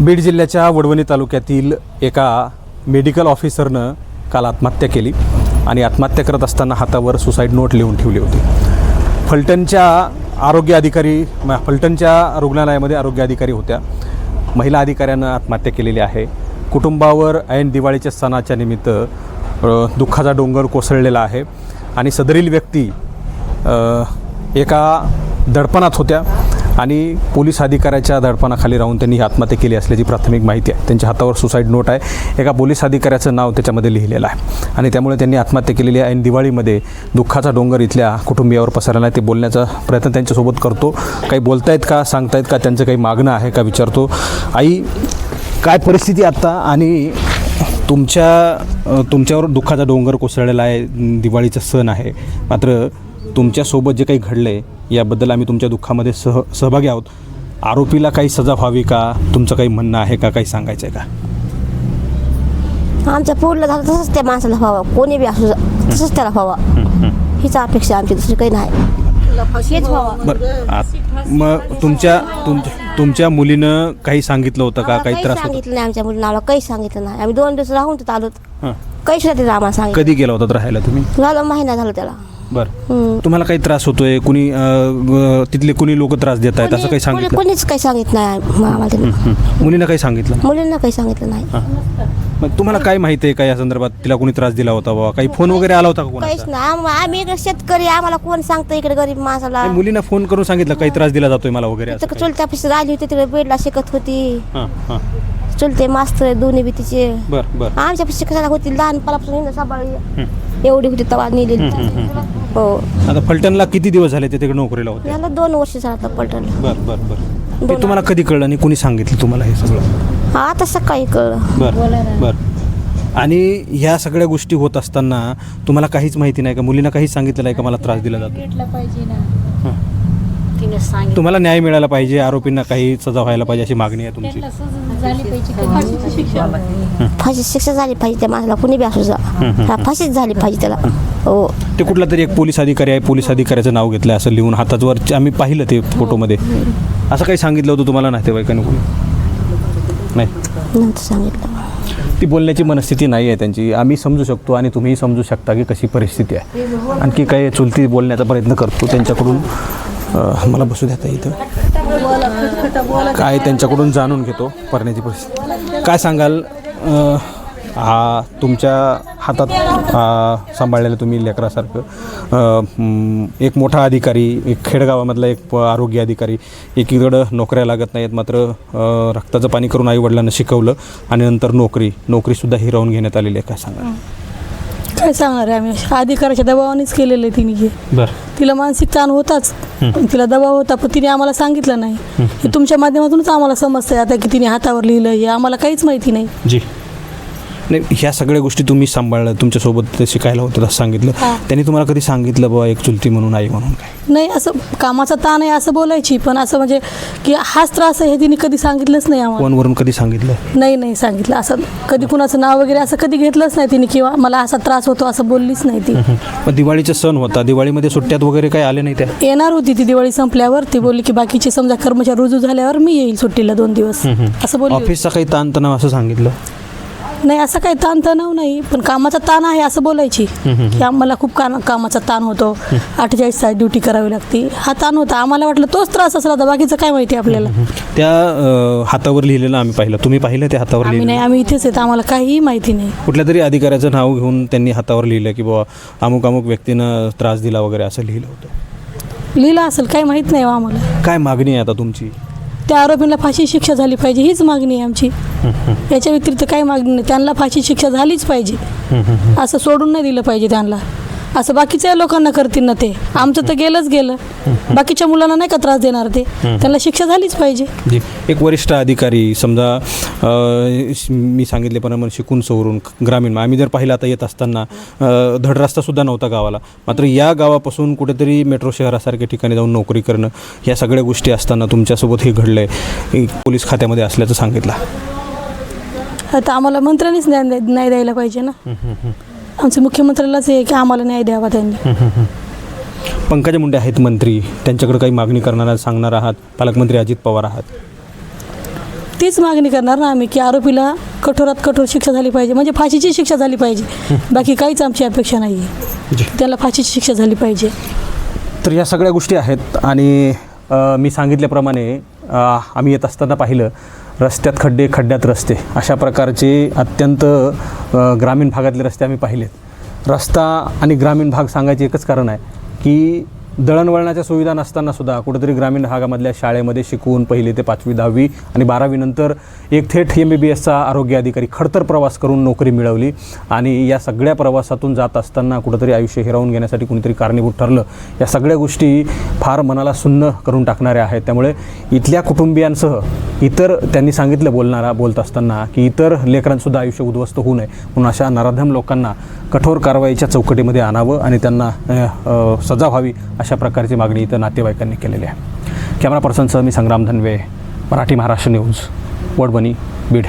बीड जिल्ह्याच्या वडवणी तालुक्यातील एका मेडिकल ऑफिसरनं काल आत्महत्या केली आणि आत्महत्या करत असताना हातावर सुसाईड नोट लिहून ठेवली होती. फलटणच्या आरोग्य अधिकारी म- फलटणच्या रुग्णालयामध्ये आरोग्य अधिकारी होत्या. महिला अधिकाऱ्यानं आत्महत्या केलेली आहे. कुटुंबावर ऐन दिवाळीच्या सणाच्या निमित्त दुःखाचा डोंगर कोसळलेला आहे. आणि सदरील व्यक्ती एका दडपणात होत्या. आणि पोलीस अधिकाऱ्याच्या दडपणाखाली राहून त्यांनी आत्महत्या केली असल्याची प्राथमिक माहिती आहे. त्यांच्या हातावर सुसाईड नोट आहे. एका पोलीस अधिकाऱ्याचं नाव त्याच्यामध्ये लिहिलेलं आहे. आणि त्यामुळे त्यांनी आत्महत्या केलेली आहे. आणि दिवाळीमध्ये दुःखाचा डोंगर इथल्या कुटुंबियावर पसरला आहे. ते बोलण्याचा प्रयत्न त्यांच्यासोबत करतो. काही बोलतायत का सांगतायत का त्यांचं काही मागणं आहे का विचारतो. आई काय परिस्थिती आत्ता? आणि तुमच्या तुमच्यावर दुःखाचा डोंगर कोसळलेला आहे. दिवाळीचा सण आहे. मात्र तुमच्यासोबत जे काही घडलं आहे याबद्दल आम्ही तुमच्या दुःखामध्ये सह सहभागी आहोत. आरोपीला काही सजा व्हावी का? तुमचं काही म्हणणं आहे का? काही सांगायचं आहे का? आमच्या पोरला झालं तसंच त्या माणसाला व्हावं. कोणी बी असू तसंच त्याला व्हावं. हीच अपेक्षा आमची दुसरी काही नाही. हेच व्हावं. बरं आ- मग तुमच्या तुमच्या तुमच्या मुलीनं काही सांगितलं होतं का? काही त्रास होता? सांगितलं नाही आमच्या मुलीनं आम्हाला काही सांगितलं नाही. आम्ही दोन दिवस राहून तिथं आलो हां. काही सुद्धा तिथं आम्हाला सांगितलं कधी गेला होता राहायला तुम्ही? झालं महिना झालं त्याला. बरं. हम्म. तुम्हाला काही त्रास होतोय? कुणी अ, तिथले कुणी लोक त्रास देत आहेत? असं काही कोणी- सांगितलं कोणीच काही सांगितलं नाही आम्हाला. हं. मुलीनं काही सांगितलं? मुलींना काही सांगितलं नाही. मग तुम्हाला काय माहिती आहे का या संदर्भात? तिला कोणी त्रास दिला होता बाबा? काही फोन वगैरे आला होता का काहीच नाही. आम- आम्ही इकडे शेतकरी आम्हाला कोण सांगतं इकडे गरीब माणसाला? नाही, मुलीनं फोन करून सांगितलं काही त्रास दिला जातोय मला वगैरे असं तिथं काही? चुलत्या आली होती तिकडे बेडला शिकत होती. हां हां. चुलते मास्तर दोन्ही बी तिचे. बरं बरं. आमच्या कशाला होती लहानपणापासून सांभाळली हं. एवढी होती तवा नेलेली. हो. आता फलटणला किती दिवस झाले ते तिकडे नोकरीला होते? याला दोन वर्ष झालं पलटण बरं बरं बरं. हे तुम्हाला कधी कळलं आणि कुणी सांगितलं तुम्हाला हे सगळं? आता सकाळी कळलं. बरं बरं. आणि ह्या सगळ्या गोष्टी होत असताना तुम्हाला काहीच माहिती नाही का? मुलीनं काहीच सांगितलं नाही का? मला त्रास दिला जातो? सांगितलं. तुम्हाला न्याय मिळाला पाहिजे आरोपींना काही सजा व्हायला पाहिजे अशी मागणी आहे तुमची? त्यांना सजा झाली पाहिजे का? फाशीची शिक्षा फाशी शिक्षा झाली पाहिजे त्या माणसाला. कुणी बी असू जा हा, फाशीच झाली पाहिजे त्याला. हो. ते कुठला तरी एक पोलीस अधिकारी आहे पोलीस अधिकाऱ्याचं नाव घेतलं असं लिहून हातावर आम्ही पाहिलं ते फोटोमध्ये. असं काही सांगितलं होतं तुम्हाला नातेवाईकांनी कोणी? नाही. सांगितलं. ती बोलण्याची मनस्थिती नाही आहे त्यांची. आम्ही समजू शकतो आणि तुम्हीही समजू शकता की कशी परिस्थिती आहे. आणखी काही चुलती बोलण्याचा प्रयत्न करतो त्यांच्याकडून. मला बसू द्या इथं. काय त्यांच्याकडून जाणून घेतो परण्याची परिस्थिती. काय सांगाल? हा तुमच्या हातात सांभाळलेलं तुम्ही लेकरासारखं. एक मोठा अधिकारी एक खेडगावामधला एक प- आरोग्य अधिकारी एकीकडं नोकऱ्या लागत नाहीत मात्र रक्ताचं पाणी करून आईवडिलांना शिकवलं आणि नंतर नोकरी नोकरीसुद्धा हिरावून घेण्यात आलेली आहे. काय सांगा काय सांगणार आहे आम्ही? अधिकाराच्या दबावानेच केलेलं आहे तिने हे. बरं. तिला मानसिक ताण होताच. पण तिला दबाव होता पण तिने आम्हाला सांगितलं नाही. हे. तुमच्या माध्यमातूनच आम्हाला समजतंय आता की तिने हातावर लिहिलं हे आम्हाला काहीच माहिती नाही. जी. नाही ह्या सगळ्या गोष्टी तुम्ही सांभाळल्या तुमच्यासोबत ते शिकायला होतं असं सांगितलं. त्यांनी तुम्हाला कधी सांगितलं बाबा एक चुलती म्हणून आई म्हणून काय? नाही असं कामाचा ताण आहे असं बोलायची पण असं म्हणजे की हाच त्रास आहे हे तिने कधी सांगितलंच नाही आम्हाला. फोनवरून कधी सांगितलं? नाही नाही सांगितलं. असं कधी कुणाचं नाव वगैरे असं कधी घेतलंच नाही तिने किंवा मला असा त्रास होतो असं बोललीच नाही ती. पण दिवाळीचा सण होता दिवाळीमध्ये सुट्ट्यात वगैरे काही आले नाही त्या? येणार होती ती दिवाळी संपल्यावर ती बोलली की बाकीचे समजा कर्मचारी रुजू झाल्यावर मी येईल सुट्टीला दोन दिवस. असं बोलली होती. ऑफिसचा काही ताणतणाव असं सांगितलं? नाही असं काही ताणतणाव नाही पण कामाचा ताण आहे असं बोलायची. की आम्हाला खूप कान कामाचा ताण होतो. अठ्ठेचाळीस तास ड्युटी करावी लागते. हा ताण होता. आम्हाला वाटलं तोच त्रास असला तर बाकीचं काय माहिती आपल्याला? त्या अं, हातावर लिहिलेलं आम्ही पाहिलं. तुम्ही पाहिलं ते हातावर आम्ही नाही लिहिलं आम्ही इथेच आहेत. आम्हाला काहीही माहिती नाही. कुठल्या तरी अधिकाऱ्याचं नाव घेऊन त्यांनी हातावर लिहिलं की बाबा अमुक अमुक व्यक्तीनं त्रास दिला वगैरे असं लिहिलं होतं. लिहिलं असेल. काही माहीत नाही हो आम्हाला. काय मागणी आहे आता तुमची? त्या आरोपींना फाशी शिक्षा झाली पाहिजे हीच मागणी आहे आमची. याच्या व्यतिरिक्त काही मागणी नाही. त्यांना फाशी शिक्षा झालीच पाहिजे. असं सोडून नाही दिलं पाहिजे त्यांना. असं बाकीच्या लोकांना करतील ना ते. आमचं तर गेलंच गेलं. बाकीच्या मुलांना नाही का त्रास देणार ते. त्यांना शिक्षा झालीच पाहिजे. जी एक वरिष्ठ अधिकारी समजा अ, श- मी सांगितल्याप्रमाणे शिकून सवरून ग्रामीण आम्ही जर पाहिलं आता येत असताना अ, धड रस्तासुद्धा नव्हता गावाला. मात्र या गावापासून कुठेतरी मेट्रो शहरासारख्या ठिकाणी जाऊन नोकरी करणं या सगळ्या गोष्टी असताना तुमच्यासोबत हे घडलं आहे पोलीस खात्यामध्ये असल्याचं सांगितलं. आता आम्हाला मंत्र्यांनीच द्याय- न्याय द्यायला पाहिजे ना. आमच्या मुख्यमंत्र्यालाच आहे की आम्हाला न्याय द्यावा त्यांनी. पंकजा मुंडे आहेत मंत्री. त्यांच्याकडे काही मागणी करणारा सांगणार आहात? पालकमंत्री अजित पवार आहात? तीच मागणी करणार ना आम्ही की आरोपीला कठोरात कठोर शिक्षा झाली पाहिजे. म्हणजे फाशीची शिक्षा झाली पाहिजे. बाकी काहीच आमची अपेक्षा नाही आहे त्याला फाशीची शिक्षा झाली पाहिजे. तर या सगळ्या गोष्टी आहेत आणि अ, मी सांगितल्याप्रमाणे अ, आम्ही येत असताना पाहिलं रस्त्यात खड्डे खड्ड्यात रस्ते. अशा प्रकारचे अत्यंत ग्रामीण भागातले रस्ते आम्ही पाहिलेत. रस्ता आणि ग्रामीण भाग सांगायचे एकच कारण आहे की दळणवळणाच्या सुविधा नसताना सुद्धा कुठेतरी ग्रामीण भागामधल्या शाळेमध्ये शिकवून पहिली ते पाचवी दहावी आणि बारावीनंतर एक थेट एम बी बी एसचा आरोग्य अधिकारी खडतर प्रवास करून नोकरी मिळवली. आणि या सगळ्या प्रवासातून जात असताना कुठंतरी आयुष्य हिरावून घेण्यासाठी कुणीतरी कारणीभूत ठरलं. या सगळ्या गोष्टी फार मनाला सुन्न करून टाकणाऱ्या आहेत. त्यामुळे इथल्या कुटुंबियांसह इतर त्यांनी सांगितलं बोलणारा बोलत असताना की इतर लेकरांसुद्धा आयुष्य उद्ध्वस्त होऊ नये. म्हणून अशा नराधम लोकांना कठोर कारवाईच्या चौकटीमध्ये आणावं आणि त्यांना सजा व्हावी अशा प्रकारची मागणी इथं नातेवाईकांनी केलेली आहे. कॅमेरा पर्सनसह मी संग्राम धनवे मराठी महाराष्ट्र न्यूज वडबनी बीड.